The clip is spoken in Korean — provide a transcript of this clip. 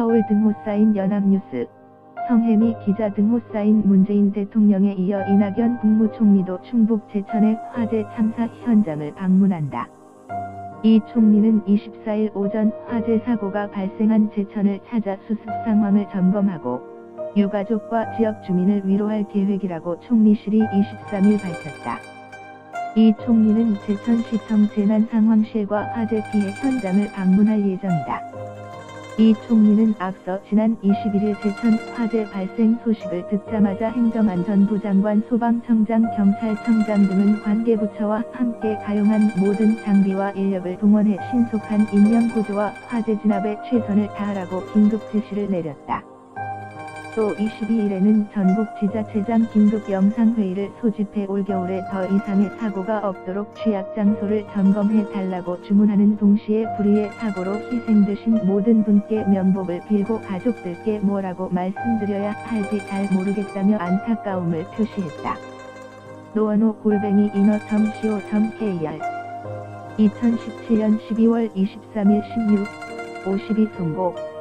서울 등호 쌓인 연합뉴스 성혜미 기자 등호 쌓인 문재인 대통령에 이어 이낙연 국무총리도 충북 제천의 화재 참사 현장을 방문한다. 이 총리는 24일 오전 화재 사고가 발생한 제천을 찾아 수습 상황을 점검하고 유가족과 지역 주민을 위로할 계획이라고 총리실이 23일 밝혔다. 이 총리는 제천시청 재난상황실과 화재 피해 현장을 방문할 예정이다. 이 총리는 앞서 지난 21일 제천 화재 발생 소식을 듣자마자 행정안전부 장관 소방청장 경찰청장 등은 관계부처와 함께 가용한 모든 장비와 인력을 동원해 신속한 인명구조와 화재 진압에 최선을 다하라고 긴급 지시를 내렸다. 또 22일에는 전국 지자체장 긴급 영상회의를 소집해 올겨울에 더 이상의 사고가 없도록 취약 장소를 점검해 달라고 주문하는 동시에 불의의 사고로 희생되신 모든 분께 면복을 빌고 가족들께 뭐라고 말씀드려야 할지 잘 모르겠다며 안타까움을 표시했다. 노원호 골뱅이 인어.co.kr 2017년 12월 23일 16, 52 송고